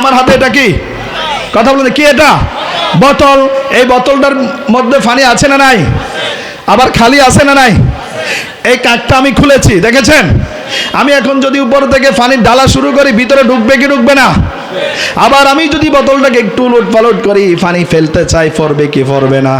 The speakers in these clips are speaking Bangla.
আমার হাতে এটা কি? কথা বলতে কি এটা? বোতল। এই বোতলটার মধ্যে পানি আছে না নাই? আবার খালি আছে না নাই? এই কাকটা আমি খুলেছি, দেখেছেন? আমি এখন যদি উপর থেকে পানির ডালা শুরু করি, ভিতরে ঢুকবে কি ঢুকবে না? আবার আমি যদি বোতলটাকে একটু উলট পালট করি পানি ফেলতে চাই, ফরবে কি ফরবে না?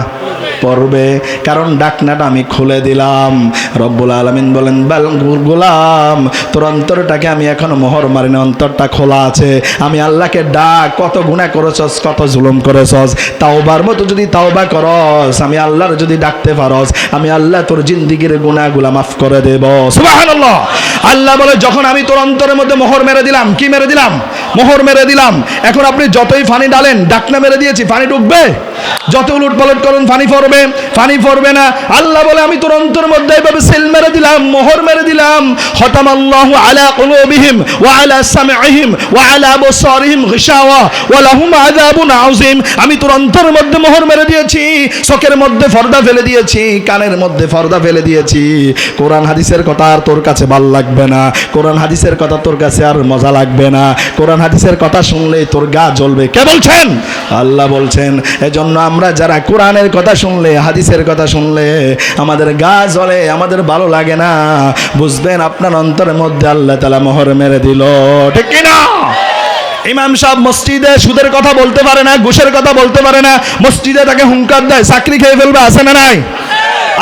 পড়বে। কারণ ডাকনাটা আমি খুলে দিলাম। রব্বুল আলমিন বলেন, "বাল গোলাম, তোর অন্তরটাকে আমি এখনও মোহর মারিনি, অন্তরটা খোলা আছে। আমি আল্লাহকে ডাক, কত গুণা করেছস, কত জুলুম করেছস। তাওবার মতো যদি তাওবা করস, আমি আল্লাহর যদি ডাকতে পারস, আমি আল্লাহ তোর জিন্দিগির গুণাগুলা মাফ করে দেব। সুবহানাল্লাহ। আল্লাহ বলে, যখন আমি তোর অন্তরের মধ্যে মোহর মেরে দিলাম, কি মেরে দিলাম? মোহর মেরে দিলাম। এখন আপনি যতই ফানি ডালেন ডাকনা মেরে দিয়েছি পানি ঢুকবে যত উলট পালট করুন পানি পড়বে, পানি পড়বে না। আল্লাহ বলে, আমি তোর অন্তর মধ্যে এইভাবে সেল মেরে দিলাম, মোহর মেরে দিলাম। হতাম আল্লাহ আলা কুলুবিহিম ওয়া আলা সামঈহিম ওয়া আলা আবসারিহিম গিশাওয়া ওয়া লাহুম আযাবুন আযীম। আমি তোর অন্তরের মধ্যে মোহর মেরে দিয়েছি, চোখের মধ্যে পর্দা ফেলে দিয়েছি, কানের মধ্যে পর্দা ফেলে দিয়েছি। কোরআন হাদিসের কথা আর তোর কাছে ভালো লাগবে না। কোরআন হাদিসের কথা তোর কাছে আর মজা লাগবে না। কোরআন হাদিসের কথা শুনলেই তোর গা জ্বলবে। কে বলছেন? আল্লাহ বলছেন, এজন্য আমরা যারা কোরআনের কথা শুনলে হাদিসের কথা শুনলে, আমাদের গা জ্বলে, আমাদের ভালো লাগে না। বুঝবেন, আপনার অন্তরের মধ্যে আল্লাহ তালা মোহর মেরে দিল। ঠিক কিনা? ইমাম সাহেব মসজিদে সুদের কথা বলতে পারে না, ঘুষের কথা বলতে পারে না। মসজিদে তাকে হুঙ্কার দেয়, চাকরি খেয়ে ফেলবে, আছে না নাই?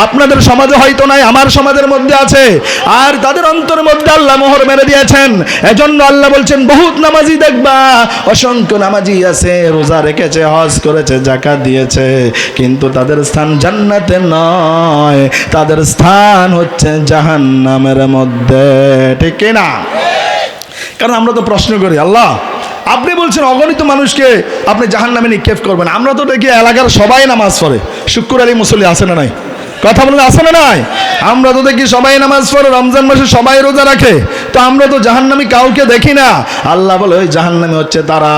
আপনাদের সমাজে হয়তো নাই, আমার সমাজের মধ্যে আছে। আর তাদের অন্তরের মধ্যে আল্লাহ মোহর মেরে দিয়েছেন। এজন্য আল্লাহ বলছেন, বহুত নামাজি দেখবা, অসংখ্য নামাজি আছে, রোজা রেখেছে, হজ করেছে জাকাত দিয়েছে, কিন্তু তাদের স্থান জান্নাতে নয়। তাদের স্থান হচ্ছে জাহান্নামের মধ্যে। ঠিক না? কারণ আমরা তো প্রশ্ন করি, আল্লাহ, আপনি বলছেন অগণিত মানুষকে আপনি জাহান নামে নিক্ষেপ করবেন। আমরা তো দেখি এলাকার সবাই নামাজ পড়ে। শুক্র আলী মুসল্লি আছে না নাই? কথা বলুন আসলে নয় আমরা তো দেখি সবাই নামাজ পড়ে, রমজান মাসে সবাই রোজা রাখে? তো আমরা তো জাহান্নামি কাউকে দেখি না। আল্লাহ বলে, ওই জাহান্নামি হচ্ছে তারা।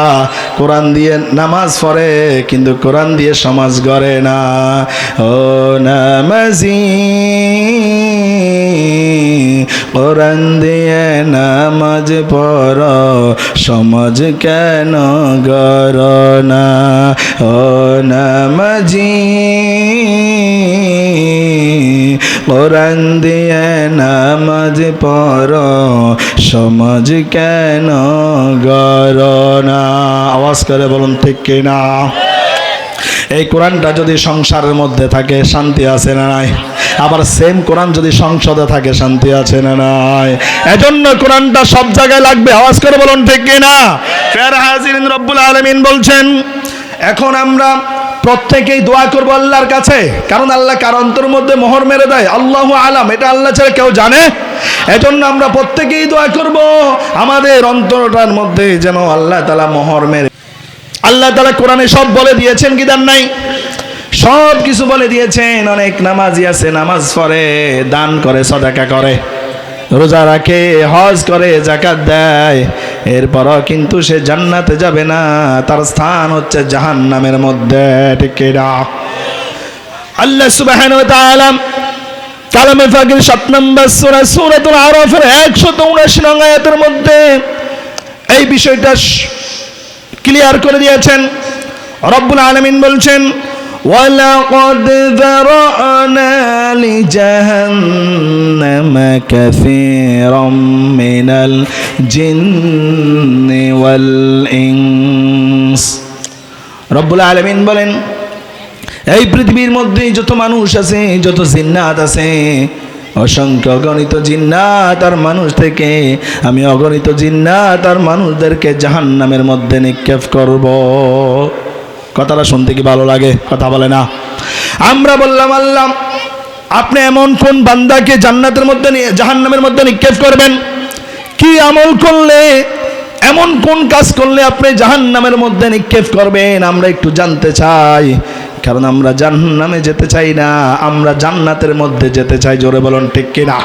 কোরআন দিয়ে নামাজ পড়ে, কিন্তু কোরআন দিয়ে সমাজ গড়ে না। ও নামাজি, কোরআন দিয়ে নামাজ পড়, সমাজ কেন গর না? ও নামাজি, কোরআন দিয়ে নামাজ পড় সমাজ কেন গর না আওয়াজ করে বলুন, ঠিক কিনা? এই কোরআনটা যদি সংসারের মধ্যে থাকে, শান্তি আছে না নাই? আবার সেম কোরআন যদি সংসদে থাকে, শান্তি আছে না নাই? এজন্য কোরআনটা সব জায়গায় লাগবে। আওয়াজ করে বলুন, ঠিক কিনা? ফের হাজির রব্বুল আলমিন বলছেন, এখন আমরা প্রত্যেকেই দোয়া করব আল্লাহর কাছে। কারণ আল্লাহ কার অন্তর মধ্যে মোহর মেরে দেয়? আল্লাহ আলাম। এটা আল্লাহ ছাড়া কেউ জানে? এজন্য আমরা প্রত্যেকেই দোয়া করব, আমাদের অন্তরটার মধ্যে যেন আল্লাহ তালা মোহর মেরে। আল্লাহ তালা কোরআনে সব বলে দিয়েছেন, কি দেন নাই? সব কিছু বলে দিয়েছেন। অনেক নামাজি আছে, নামাজ পড়ে, দান করে, সদাকা করে। রোজা রাখে, হজ করে জাকাত দেয়। এরপরও কিন্তু সে জান্নাতে যাবে না। তার স্থান হচ্ছে জাহান্নামের মধ্যে। কি আল্লাহ তাআলা কালামে ফাকির সাত নম্বর সূরা, সূরাতুল আরাফের 179 নং আয়াতের মধ্যে এই বিষয়টা ক্লিয়ার করে দিয়েছেন। রব্বুল আলামিন বলছেন ولقد ذرأنا لجهنم كثيرا من الجن والإنس রব্বুল আলামিন বলেন এই পৃথিবীর মধ্যে যত মানুষ আছে যত জিন্নাত আছে অসংখ্য অগণিত জিন্নাত আর মানুষ থেকে আমি অগণিত জিন্নাত আর মানুষদেরকে জাহান্নামের মধ্যে নিক্ষেপ করব কথাটা শুনতে কি ভালো লাগে? কথা বলে না। আমরা বললাম, আল্লাহ, আপনি এমন কোন বান্দাকে জান্নাতের মধ্যে নিয়ে জাহান্নামের মধ্যে নিক্ষেপ করবেন? কি আমল করলে, এমন কোন কাজ করলে আপনি জাহান্নামের মধ্যে নিক্ষেপ করবেন? আমরা একটু জানতে চাই। কারণ আমরা জাহান্নামে যেতে চাই না, আমরা জান্নাতের মধ্যে যেতে চাই। জোরে বলুন, ঠিক কিনা?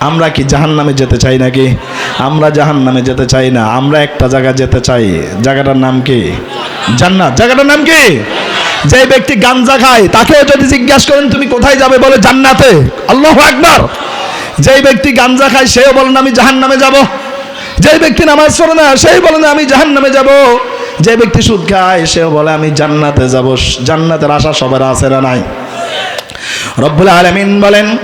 আমরা কি জাহান্নামে যেতে চাই নাকি? আমরা জাহান্নামে যেতে চাই না, আমরা একটা জায়গা যেতে চাই। জায়গাটার নাম কি? জান্নাত। জায়গাটার নাম কি? যে ব্যক্তি গাঞ্জা খায়, তাকেও যদি জিজ্ঞাসা করেন, তুমি কোথায় যাবে? বলে, জান্নাতে। আল্লাহ আকবার। যেই ব্যক্তি গাঞ্জা খায়, সেও বলেন, আমি জাহান্নামে যাব। যে ব্যক্তি নামাজ পড়ে না, সেই বলে না আমি জাহান নামে যাব। যে ব্যক্তি সুদ খায়, সেও বলে, আমি জান্নাতে যাব। জান্নাতের আশা সবার আছে না নাই? রব্বুল আলমিন বলেন,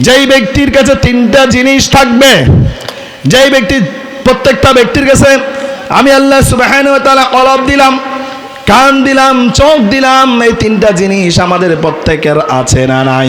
যেই ব্যক্তির কাছে তিনটা জিনিস থাকবে, যেই ব্যক্তি, প্রত্যেকটা ব্যক্তির কাছে আমি আল্লাহ সুবাহান তালা কলব দিলাম, কান দিলাম, চোখ দিলাম, এই তিনটা জিনিস আমাদের প্রত্যেকের আছে না নাই?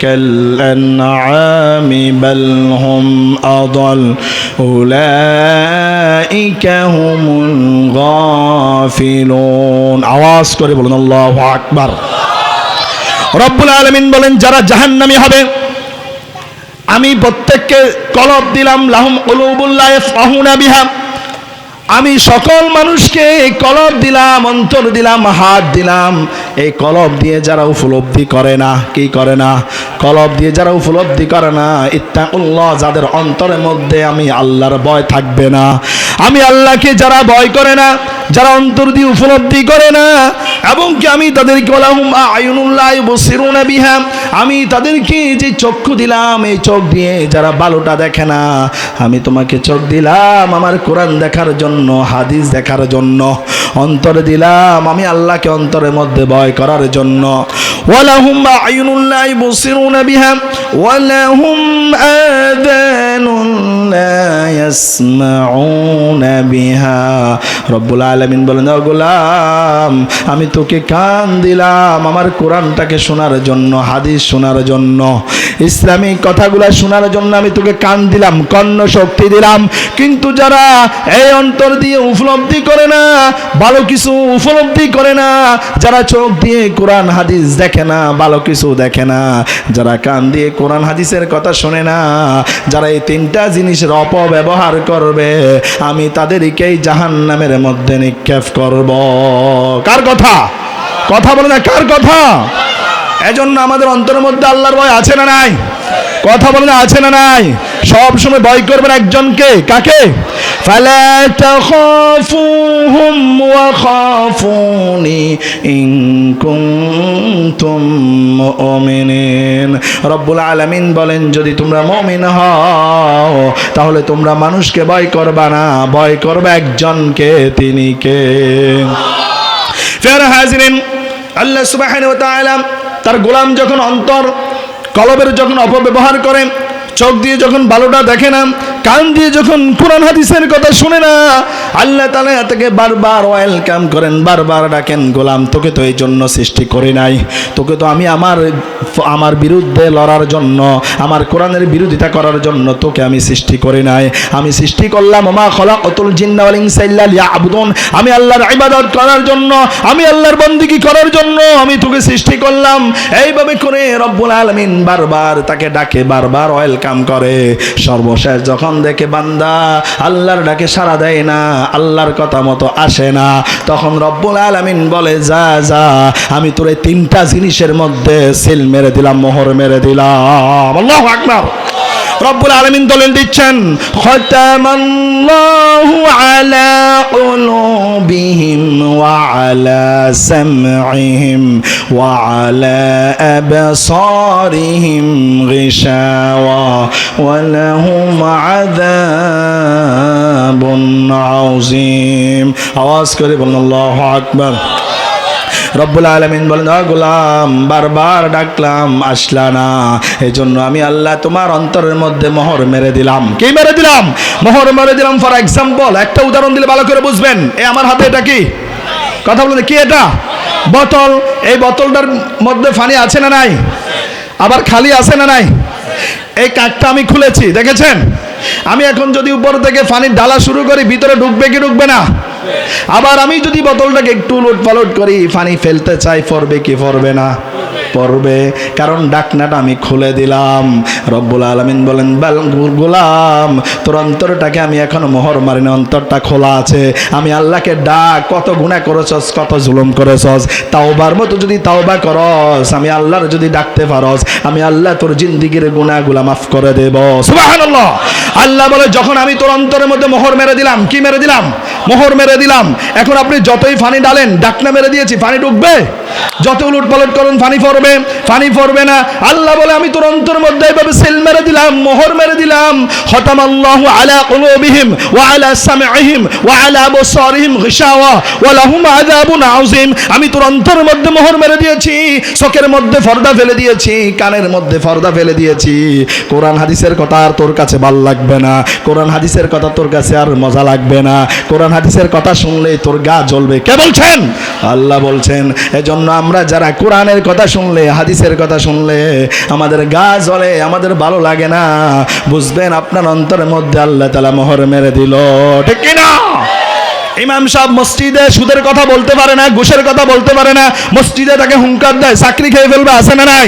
كالأنعام بل هم أضل أولئك هم الغافلون আওয়াজ করে বলুন আল্লাহু আকবার রব্বুল আলামিন বলেন যারা জাহান্নামী হবে আমি প্রত্যেককে কলব দিলাম লাহুম উলুবুল্লাহ ইয়াফকাহুনা বিহা আমি সকল মানুষকে এই কলব দিলাম, অন্তর দিলাম, হাত দিলাম। এই কলব দিয়ে যারা উপলব্ধি করে না, কি করে না? কলব দিয়ে যারা উপলব্ধি করে না, ইত্তাকুল্লাহ, যাদের অন্তরের মধ্যে আমি আল্লাহর ভয় থাকবে না। আমি আল্লাহকে যারা ভয় করে না, যারা অন্তর দিয়ে উপলব্ধি করে না, এবং কি আমি তাদেরকে বললাম আয়ুনুল্লাহ বসিরুনা বিহা আমি তাদেরকে যে চক্ষু দিলাম, এই চোখ দিয়ে যারা ভালোটা দেখে না, আমি তোমাকে চোখ দিলাম আমার কোরআন দেখার জন্য, হাদিস দেখার জন্য, অন্তর দিলাম আমি আল্লাহকে অন্তরের মধ্যে ভয় করার জন্য। ওয়ালাহুম আইনুল্লাহ বসিরুনা বিহা, ওয়ালাহুম আযানুন লা ইয়াসমাউনা বিহা। রব্বুল আলামিন বলেন, ও আমি তোকে কান দিলাম আমার কোরআনটাকে শোনার জন্য, হাদিস শোনার জন্য, ইসলামিক কথাগুলো শোনার জন্য আমি তোকে কান দিলাম কর্ণ শক্তি দিলাম। কিন্তু যারা এই অন্তর দিয়ে উপলব্ধি করে না, ভালো কিছু উপলব্ধি করে না, যারা চোখ দিয়ে কোরআন, হাদিস দেখে না, ভালো কিছু দেখে না, যারা কান দিয়ে কোরআন, হাদিসের কথা শোনে না, যারা এই তিনটা জিনিসের অপব্যবহার করবে, আমি তাদেরকেই জাহান নামের মধ্যে নিক্ষেপ করব। কার কথা? কথা বলে না, কার কথা? এজন্য আমাদের অন্তরের মধ্যে আল্লাহর ভয় আছে না নাই? কথা বলে না, আছে না নাই? সব সময় ভয় করবেন একজনকে, কাকে? তাখাফুহুম ওয়া খাফুনি ইন কুনতুম মুমিনিন রব্বুল আলামিন বলেন, যদি তোমরা মুমিন হও, তাহলে তোমরা মানুষকে ভয় করবা না। ভয় করবে একজনকে, তিনি কে? ফের হাজিরিন, আল্লাহ তাআলা তার গোলাম যখন অন্তর, কলবের যখন অপব্যবহার করে, চোখ দিয়ে যখন ভালোটা দেখে না কান দিয়ে যখন কোরআন হাদিসের কথা শুনে না, আল্লাহ তালা তাকে বারবার ওয়েলকাম করেন, বারবার ডাকেন, গোলাম, তোকে তো এই জন্য সৃষ্টি করি নাই। তোকে তো আমি আমার আমার বিরুদ্ধে লড়ার জন্য, আমার কোরআনের বিরোধিতা করার জন্য তোকে আমি সৃষ্টি করি নাই। আমি সৃষ্টি করলাম মা খলা অতুল জিন্নাওয়াল ইনসাইল্লাল আবুদন আমি আল্লাহর ইবাদত করার জন্য, আমি আল্লাহর বন্দিগি করার জন্য আমি তোকে সৃষ্টি করলাম। এইভাবে করে রব্বুল আলমিন বারবার তাকে ডাকে, বারবার ওয়েলকাম করে। সর্বশেষ যখন যখন দেখে বান্দা, আল্লাহর ডাকে সাড়া দেয় না, আল্লাহর কথা মতো আসে না। তখন রব্বুল আলমিন বলে, যা যা, আমি তোর এই তিনটা জিনিসের মধ্যে সিল মেরে দিলাম, মোহর মেরে দিলাম। আল্লাহ আকবার। রব্বুল আলমিন দলিল দিচ্ছেন হতামাল্লাহু আলা وعلى سمعهم وعلى أبصارهم غشاوة ولهم عذاب عظيم আওয়াজ করে বলুন আল্লাহু আকবার রব্বুল আলমিন বলেন "ও গোলাম বারবার ডাকলাম আসলা না এই জন্য আমি আল্লাহ তোমার অন্তরের মধ্যে মোহর মেরে দিলাম কি মেরে দিলাম মোহর মেরে দিলাম ফর এক্সাম্পল একটা উদাহরণ দিলে ভালো করে বুঝবেন এ আমার হাতে এটা কি কথা বলেন কি এটা? বোতল, এই বোতলটার মধ্যে পানি আছে না নাই? আবার খালি আছে না নাই? এই কাকটা আমি খুলেছি, দেখেছেন? আমি এখন যদি উপর থেকে পানির ডালা শুরু করি, ভিতরে ঢুকবে কি ঢুকবে না? আবার আমি যদি বোতলটাকে একটু লোট পালট করি পানি ফেলতে চাই, ফরবে কি ফরবে না? পড়বে। কারণ ডাকনাটা আমি খুলে দিলাম। রব্বুল আলমিন বলেন, "বাল গোলাম, তোর অন্তরটাকে আমি এখনও মোহর মারিনি, অন্তরটা খোলা আছে। আমি আল্লাহকে ডাক, কত গুণা করেছস, কত জুলুম করেছস। তাওবার মতো যদি তাওবা করস, আমি আল্লাহর যদি ডাকতে পারস, আমি আল্লাহ তোর জিন্দিগির গুণাগুলা মাফ করে দেব। সুবহানাল্লাহ। আল্লাহ বলে, যখন আমি তোর অন্তরের মধ্যে মোহর মেরে দিলাম, কি মেরে দিলাম? মোহর মেরে দিলাম। এখন আপনি যতই ফানি ডালেন, ডাকনা মেরে দিয়েছি, ফানি ঢুকবে যত উলট পালট করুন, ফানি পড়বে ফানি পড়বে না। আল্লাহ বলে, আমি তোর অন্তরের মধ্যে এইভাবে সেল মেরে দিলাম, মোহর মেরে দিলাম। হতাম আল্লাহ আলা কুলুবিহিম ওয়া আলা সামঈহিম ওয়া আলা আবসারিহিম গিশাওয়া ওয়া লাহুম আযাবুন আযীম। আমি তোর অন্তরের মধ্যে মোহর মেরে দিয়েছি, চোখের মধ্যে পর্দা ফেলে দিয়েছি, কানের মধ্যে পর্দা ফেলে দিয়েছি। কোরআন, হাদিসের কথা আর তোর কাছে ভালো লাগবে না। কোরআন, হাদিসের কথা তোর কাছে আর মজা লাগবে না। কোরআন, হাদিসের কথা শুনলেই তোর গা জ্বলবে। কে বলছেন? আল্লাহ বলছেন, এজন্য আমরা যারা কোরআনের কথা শুনলে, হাদিসের কথা শুনলে, আমাদের গা জ্বলে, আমাদের ভালো লাগে না, বুঝবেন আপনার অন্তরের মধ্যে আল্লাহ তালা মোহর মেরে দিল। ঠিক না ইমাম সাহেব মসজিদে সুদের কথা বলতে পারে না, ঘুষের কথা বলতে পারে না, মসজিদে তাকে হুঙ্কার দেয়, চাকরি খেয়ে ফেলবে, আছে না নাই?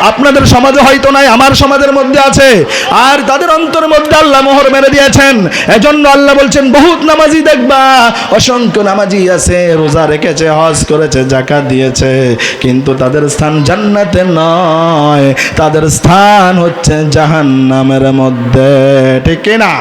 আপনাদের সমাজে হয়তো নাই, আমার সমাজের মধ্যে আছে। আর তাদের অন্তরের মধ্যে আল্লাহ মোহর মেরে দিয়েছেন। এজন্য আল্লাহ বলছেন, বহুত নামাজি দেখবা, অসংখ্য নামাজি আছে, রোজা রেখেছে, হজ করেছে জাকাত দিয়েছে, কিন্তু তাদের স্থান জান্নাতে নয়। তাদের স্থান হচ্ছে জাহান্নামের মধ্যে। ঠিক না